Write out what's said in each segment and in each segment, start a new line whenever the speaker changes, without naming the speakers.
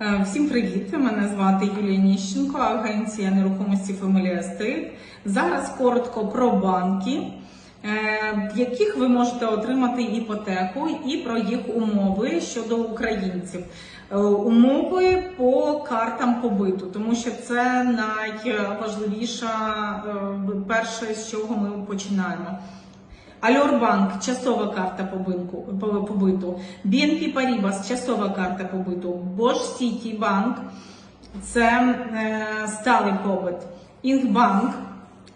Е, Всім привіт! Мене звати Юлія Ніщенко, агенція нерухомості Family Estate. Зараз коротко про банки, е, в яких ви можете отримати іпотеку, і про їх умови щодо українців. Е, Умови по картам побиту, тому що це найважливіша е, перше, з чого ми починаємо. Альорбанк часова карта побинку, побиту, BNP Paribas часова карта побиту, Bosch City Bank це е, сталий побит, Інгбанк,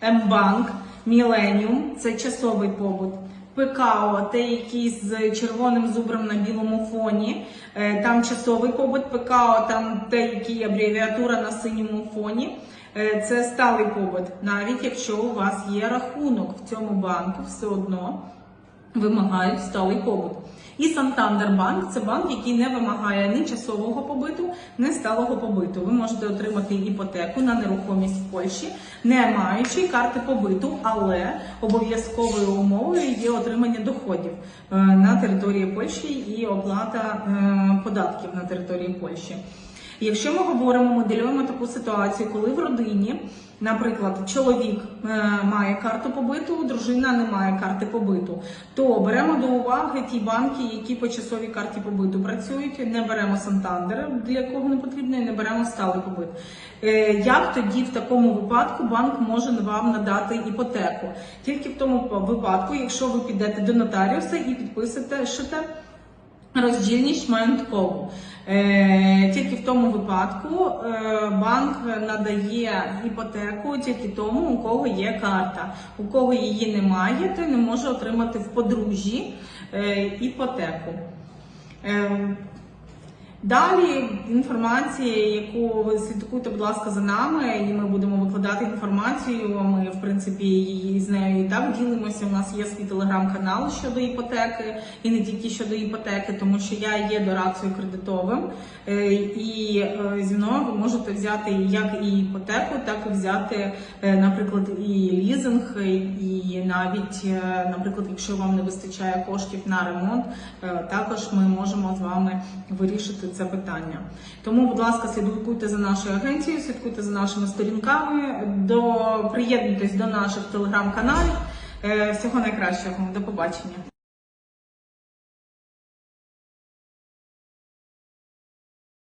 Мбанк, Millennium це часовий побут. ПКО, те, який з червоним зубром на білому фоні, е, там часовий побут, ПКО, там те, який абревіатура на синьому фоні. Е, Це сталий побут. Навіть якщо у вас є рахунок в цьому банку, все одно вимагають сталий побут. І Santander Банк це банк, який не вимагає ні часового побиту, ні сталого побиту. Ви можете отримати іпотеку на нерухомість в Польщі, не маючи карти побиту, але обов'язковою умовою є отримання доходів е, на території Польщі і оплата е, податків на території Польщі. Якщо ми говоримо, моделюємо таку ситуацію, коли в родині, наприклад, чоловік е, має карту побиту, дружина не має карти побиту, то беремо до уваги ті банки, які по часовій карті побиту працюють. Не беремо Сантандер, для кого не потрібно, і не беремо сталий побит. Е, Як тоді в такому випадку банк може вам надати іпотеку? Тільки в тому випадку, якщо ви підете до нотаріуса і підписуєте шите роздільність маєткову. Е, Тільки в тому випадку е, банк надає іпотеку тільки тому, у кого є карта. У кого її немає, той не може отримати в подружжі е, іпотеку. Далі інформація, яку ви слідкуйте, будь ласка, за нами, і ми будемо викладати інформацію. Ми, в принципі, її з нею і так ділимося. У нас є свій телеграм-канал щодо іпотеки, і не тільки щодо іпотеки, тому що я є дорадцею кредитовим. Е, І е, зі мною ви можете взяти як і іпотеку, так і взяти, е, наприклад, і лізинг, і навіть, наприклад, якщо вам не вистачає коштів на ремонт, також ми можемо з вами вирішити це питання. Тому, будь ласка, слідкуйте за нашою агенцією, слідкуйте за нашими сторінками, до приєднуйтесь до наших телеграм-каналів. Е, Всього найкращого. До побачення.